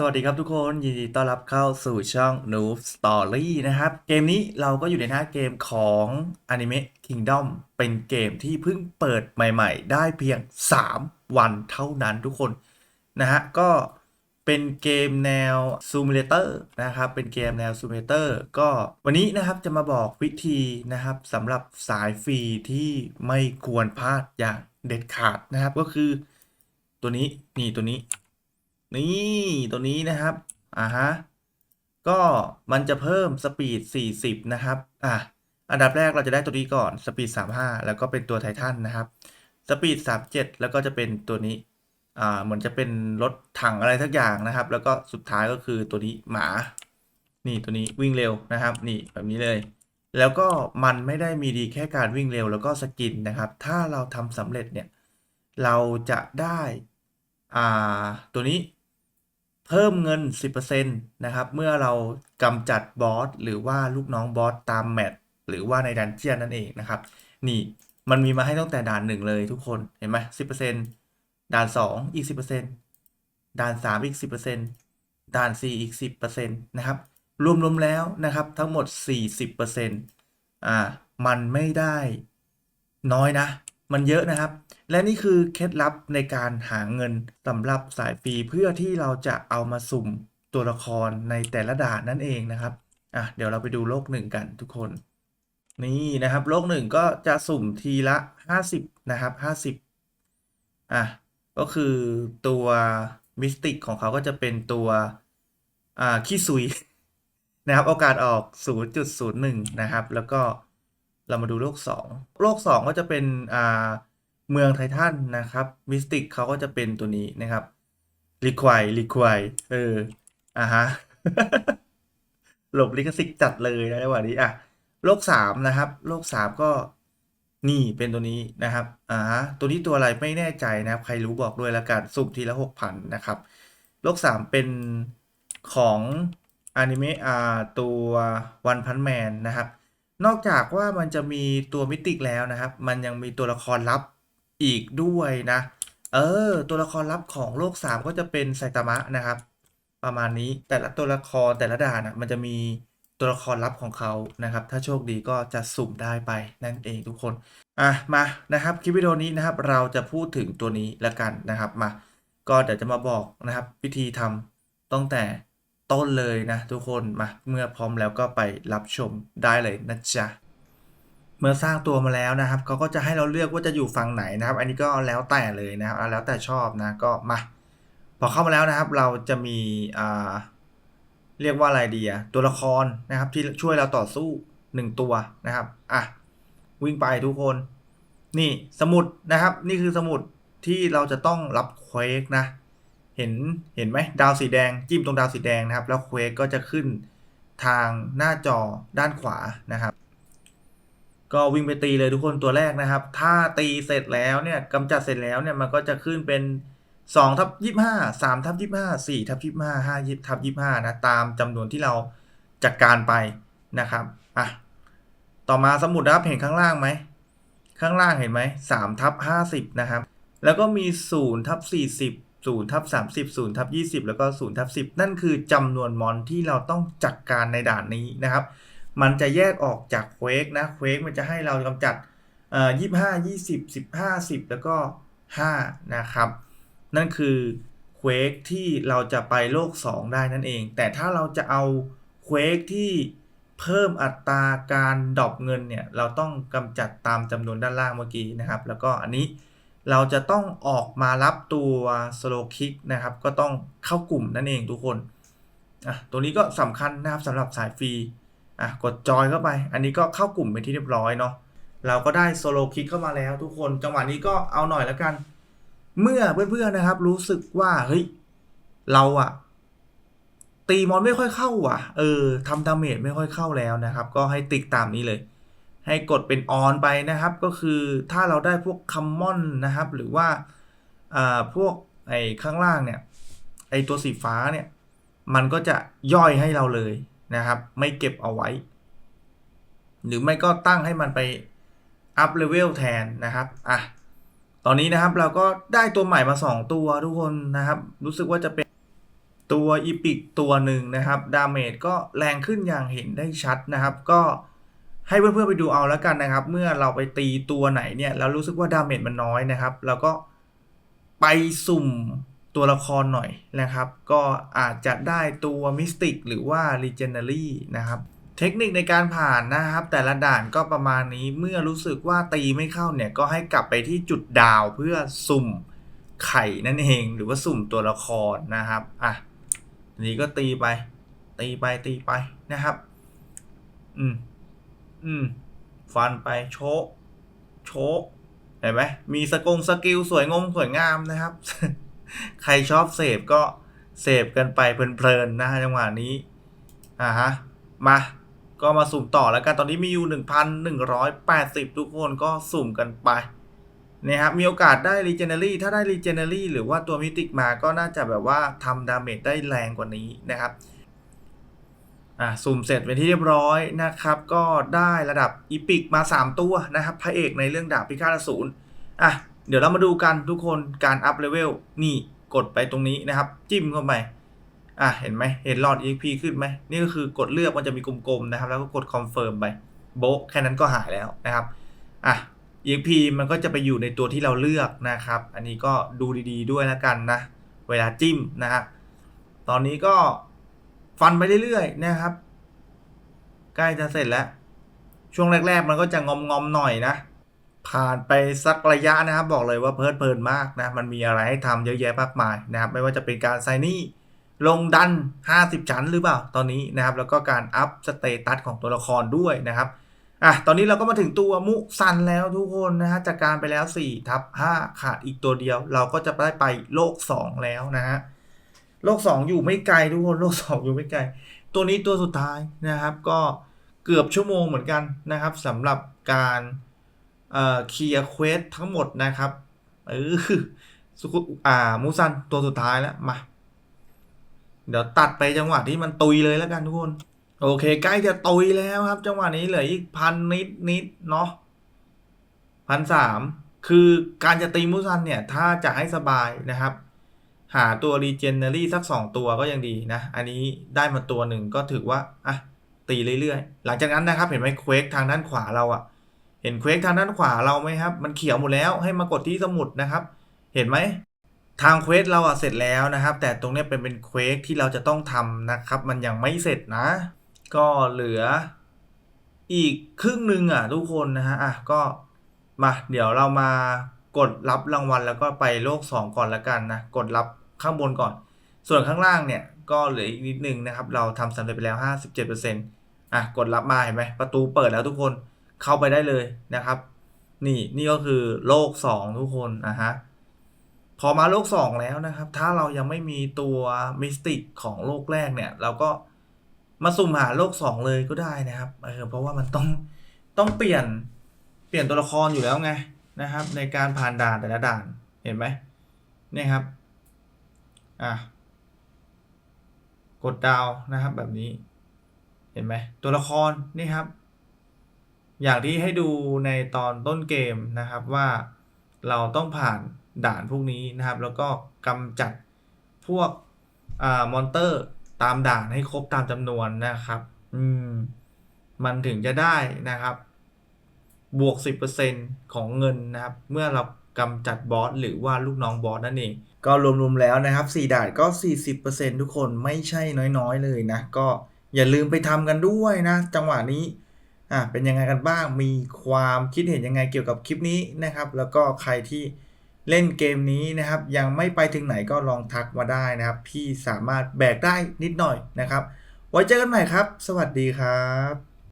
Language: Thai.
สวัสดีครับทุกคนยินดีต้อนรับเข้าสู่ช่อง Noob Story นะครับ เกมนี้เราก็อยู่ในหน้าเกมของ Anime Kingdom เป็นเกมที่เพิ่งเปิดใหม่ๆ ได้เพียง 3 วันเท่านั้นทุกคน นะฮะ ก็เป็นเกมแนว Simulator นะครับ เป็นเกมแนว Simulator ก็วันนี้นะครับจะมาบอกวิธีนะครับสำหรับสายฟรีที่ไม่ควรพลาดอย่างเด็ดขาดนะครับก็คือ ตัวนี้นี่ตัวนี้ นี่ตัวนี้นะครับ อ่าฮะ ก็มันจะเพิ่มสปีด 40 นะครับ อะ อันดับแรกเราจะได้ตัวนี้ก่อน สปีด 35 แล้วก็เป็นตัวไททันนะครับ สปีด 37 แล้วก็จะเป็นตัวนี้ อ่า เหมือนจะเป็นรถถังอะไรทักอย่างนะครับ แล้วก็สุดท้ายก็คือตัวนี้หมา นี่ตัวนี้วิ่งเร็วนะครับ นี่แบบนี้เลย แล้วก็มันไม่ได้มีดีแค่การวิ่งเร็วแล้วก็สกินนะครับ ถ้าเราทำสำเร็จเนี่ย เราจะได้ อ่า ตัวนี้ เพิ่มเงิน 10%นะครับ เมื่อเรากำจัดบอสหรือว่าลูกน้องบอสตามแมตช์หรือว่าในดันเจียนนั่นเองนะครับ นี่มันมีมาให้ตั้งแต่ด่านหนึ่งเลยทุกคนเห็นไหม10%ด่าน2อีก10%ด่าน3อีก10%ด่าน4อีก10%นะครับ รวมๆแล้วนะครับ ทั้งหมด40%อ่า มันไม่ได้น้อยนะ มันเยอะนะครับ และนี่คือเคล็ดลับในการหาเงินสำหรับสายฟรีเพื่อที่เราจะเอามาสุ่มตัวละครในแต่ละด่านนั่นเองนะครับอะเดี๋ยวเราไปดูโลกหนึ่งกันทุกคน นี่นะครับ โลกหนึ่งก็จะสุ่มทีละ 50 นะครับ 50อะก็คือตัวมิสติกของเขาก็จะเป็นตัวอ่าขี้ซุยนะครับ โอกาสออก 0.01 นะครับ แล้วก็ เรามาดูโลก 2 โลก 2 ก็จะเป็นอ่าเมืองไททันนะครับมิสติกเขาก็จะเป็นตัวนี้นะครับลิควายลิควายเอออะฮะหลบลิขสิทธิ์จัดเลยนะในวันนี้อะโลก 3 นะครับ โลก 3 ก็นี่เป็นตัวนี้นะครับอ่าฮะตัวนี้ตัวอะไรไม่แน่ใจนะครับ ใครรู้บอกด้วยละกันสุ่มทีละ6,000นะครับ โลก 3 เป็นของอนิเมะอ่าตัววันพันแมนนะครับ นอกจากว่ามันจะมีตัวมิติกแล้วนะครับ มันยังมีตัวละครลับอีกด้วยนะ เออ ตัวละครลับของโลก 3 ก็จะเป็นไซตามะนะครับ ประมาณนี้แต่ละตัวละครแต่ละด่านอะมันจะมีตัวละครลับของเขานะครับ ถ้าโชคดีก็จะสุ่มได้ไปนั่นเองทุกคน อะ มานะครับ คลิปวิดีโอนี้นะครับ เราจะพูดถึงตัวนี้ละกันนะครับ มา ก็เดี๋ยวจะมาบอกนะครับ วิธีทำตั้งแต่ ต้นเลยนะทุกคนมาเมื่อพร้อมแล้วก็ไปรับชมได้เลยนะจ๊ะเมื่อสร้างตัวมาแล้วนะครับเขาก็จะให้เราเลือกว่าจะอยู่ฝั่งไหนนะครับ อันนี้ก็แล้วแต่เลยนะครับแล้วแต่ชอบนะก็มาพอเข้ามาแล้วนะครับเราจะมีอ่าเรียกว่าอะไรดีอะตัวละครนะครับที่ช่วยเราต่อสู้หนึ่งตัวนะครับอะวิ่งไปทุกคน นี่สมุดนะครับ นี่คือสมุดที่เราจะต้องรับเควกนะ เห็นเห็นไหมดาวสีแดงจิ้มตรงดาวสีแดงนะครับ แล้วเควกก็จะขึ้นทางหน้าจอด้านขวานะครับ ก็วิ่งไปตีเลยทุกคนตัวแรกนะครับ ถ้าตีเสร็จแล้วเนี่ยกำจัดเสร็จแล้วเนี่ยมันก็จะขึ้นเป็น2ทับ25 3ทับ25 4ทับ25 5ทับ25นะตามจำนวนที่เราจัดการไปนะครับอะต่อมาสมุดนะครับเห็นข้างล่างไหมข้างล่างเห็นไหม3ทับ50นะครับ แล้วก็มี0ทับ40 0ทับ30 0ทับ20 แล้วก็0ทับ10 นั่นคือจำนวนมอนที่เราต้องจัดการในด่านนี้นะครับ มันจะแยกออกจากเควกนะเควกมันจะให้เรากำจัดเอ่อยี่ห้ายี่สิบสิบห้าสิบแล้วก็ห้านะครับ นั่นคือเควกที่เราจะไปโลก 2 ได้นั่นเอง แต่ถ้าเราจะเอาเควกที่เพิ่มอัตราการดรอปเงินเนี่ย เราต้องกำจัดตามจำนวนด้านล่างเมื่อกี้นะครับ แล้วก็อันนี้ เราจะต้องออกมารับตัวสโลคิกนะครับ ก็ต้องเข้ากลุ่มนั่นเองทุกคนอะตัวนี้ก็สำคัญนะครับสำหรับสายฟรีอะกดจอยเข้าไป อันนี้ก็เข้ากลุ่มเป็นที่เรียบร้อยเนาะเราก็ได้โซโลคิกเข้ามาแล้วทุกคน จังหวะนี้ก็เอาหน่อยแล้วกัน เมื่อเพื่อนๆนะครับ รู้สึกว่าเฮ้ยเราอะตีมอนไม่ค่อยเข้าว่ะ เออทำดาเมจไม่ค่อยเข้าแล้วนะครับ ก็ให้ติ๊กตามนี้เลย ให้กดเป็นออนไปนะครับ ก็คือถ้าเราได้พวกคัมมอนนะครับ หรือว่าพวกไอ้ข้างล่างเนี่ยไอ้ตัวสีฟ้าเนี่ยมันก็จะย่อยให้เราเลยนะครับ ไม่เก็บเอาไว้ หรือไม่ก็ตั้งให้มันไปอัพเลเวลแทนนะครับอะตอนนี้นะครับเราก็ได้ตัวใหม่มา 2 ตัวทุกคนนะครับ รู้สึกว่าจะเป็นตัวอีพิกตัวหนึ่งนะครับ ดาเมจก็แรงขึ้นอย่างเห็นได้ชัดนะครับ ก็ ให้เพื่อนๆไปดูเอาแล้วกันนะครับ เมื่อเราไปตีตัวไหนเนี่ยแล้วรู้สึกว่าดาเมจมันน้อยนะครับเราก็ไปสุ่มตัวละครหน่อยนะครับ ก็อาจจะได้ตัวมิสติกหรือว่า Legendary นะครับเทคนิคในการผ่านนะครับ แต่ละด่านก็ประมาณนี้เมื่อรู้สึกว่าตีไม่เข้าเนี่ยก็ให้กลับไปที่จุดดาวเพื่อสุ่มไข่นั่นเองหรือว่าสุ่มตัวละครนะครับอะนนี้ก็ตีไป ตีไปตีไปนะครับ อืม อืม ฟันไปโชะโชะเห็นไหมมีสกงสกิลสวยงงสวยงามนะครับ ใครชอบเสพก็เสพกันไปเพลินๆนะฮะจังหวะนี้อ่าฮะมาก็มาสุ่มต่อแล้วกันตอนนี้มีอยู่ 1,180 ทุกคนก็สุ่มกันไปนะครับมีโอกาสได้ Legendary ถ้าได้ Legendary หรือว่าตัวมิติกมาก็น่าจะแบบว่าทำดาเมจได้แรงกว่านี้นะครับ อะสุ่มเสร็จเป็นที่เรียบร้อยนะครับ ก็ได้ระดับอีพิกมา 3 ตัวนะครับ พระเอกในเรื่องดาบพิฆาตอสูรอะเดี๋ยวเรามาดูกันทุกคนการอัพเลเวลนี่กดไปตรงนี้นะครับ จิ้มเข้าไปอะเห็นไหมเห็นหลอด EXP ขึ้นไหมนี่ก็คือกดเลือกมันจะมีกลมๆนะครับ แล้วก็กดคอนเฟิร์มไปโบะแค่นั้นก็หายแล้วนะครับอะ EXP มันก็จะไปอยู่ในตัวที่เราเลือกนะครับ อันนี้ก็ดูดีๆด้วยแล้วกันนะ เวลาจิ้มนะฮะตอนนี้ก็ ฟันไปเรื่อยๆนะครับ ใกล้จะเสร็จแล้ว ช่วงแรก ๆ มันก็จะงอมๆหน่อยนะ ผ่านไปสักระยะนะครับ บอกเลยว่าเพลิดเพลินมากนะ มันมีอะไรให้ทำเยอะแยะมากมายนะครับ ไม่ว่าจะเป็นการไซนี่ลงดัน 50 ชั้นหรือเปล่า ตอนนี้นะครับ แล้วก็การอัพสเตตัสของตัวละครด้วยนะครับอะตอนนี้เราก็มาถึงตัวมุซันแล้วทุกคนนะฮะจากการไปแล้ว4ทับ5ขาดอีกตัวเดียว เราก็จะได้ไปโลก 2 แล้วนะฮะ โลก2องอยู่ไม่ไกลทุกคนโลก2องอยู่ไม่ไกล ตัวนี้ตัวสุดท้ายนะครับ ก็เกือบชั่วโมงเหมือนกันนะครับสำหรับการเอ่อเคลียร์เควสทั้งหมดนะครับเออสุกุอ่ามูซันตัวสุดท้ายแล้วมา เดี๋ยวตัดไปจังหวะที่มันตุยเลยแล้วกันทุกคน โอเค ใกล้จะตุยแล้วครับ จังหวะนี้เหลืออีกพันนิดนิดเนาะพันสามคือการจะตีมูซันเนี่ย ถ้าจะให้สบายนะครับ หาตัวรีเจนเนอรี่สัก 2 ตัวก็ยังดีนะ อันนี้ได้มาตัวหนึ่งก็ถือว่าอะตีเรื่อยๆ หลังจากนั้นนะครับเห็นไหมเควกทางด้านขวาเราอะเห็นเควกทางด้านขวาเราไหมครับ มันเขียวหมดแล้วให้มากดที่สมุดนะครับ เห็นไหมทางเควสเราอะเสร็จแล้วนะครับ แต่ตรงนี้เป็นเป็นเควสที่เราจะต้องทำนะครับ มันยังไม่เสร็จนะ ก็เหลืออีกครึ่งหนึ่งอะทุกคนนะฮะอะก็มาเดี๋ยวเรามากดรับรางวัลแล้วก็ไปโลก 2 ก่อนละกันนะ กดรับ ข้างบนก่อน ส่วนข้างล่างเนี่ยก็เหลืออีกนิดนึงนะครับ เราทำสำเร็จไปแล้ว 57%อะกดรับมาเห็นไหมประตูเปิดแล้วทุกคนเข้าไปได้เลยนะครับ นี่นี่ก็คือโลก 2 ทุกคนอะฮะพอมาโลก 2 แล้วนะครับ ถ้าเรายังไม่มีตัวมิสติกของโลกแรกเนี่ย เราก็มาสุ่มหาโลก 2 เลยก็ได้นะครับเออเพราะว่ามันต้องต้องเปลี่ยนเปลี่ยนตัวละครอยู่แล้วไงนะครับ ในการผ่านด่านแต่ละด่านเห็นไหมเนี่ยครับ อะกดดาวนะครับแบบนี้ เห็นไหมตัวละครนี่ครับ อย่างที่ให้ดูในตอนต้นเกมนะครับว่าเราต้องผ่านด่านพวกนี้นะครับ แล้วก็กำจัดพวกอ่ามอนเตอร์ตามด่านให้ครบตามจำนวนนะครับ อืม มันถึงจะได้นะครับ บวก 10%ของเงินนะครับ เมื่อเรา กำจัดบอสหรือว่าลูกน้องบอสนั่นเอง ก็รวมๆแล้วนะครับ 4 ด่านก็ 40%ทุกคนไม่ใช่น้อยๆเลยนะ ก็อย่าลืมไปทำกันด้วยนะ จังหวะนี้อะเป็นยังไงกันบ้างมีความคิดเห็นยังไงเกี่ยวกับคลิปนี้นะครับ แล้วก็ใครที่เล่นเกมนี้นะครับ ยังไม่ไปถึงไหนก็ลองทักมาได้นะครับ พี่สามารถแบกได้นิดหน่อยนะครับ ไว้เจอกันใหม่ครับ สวัสดีครับ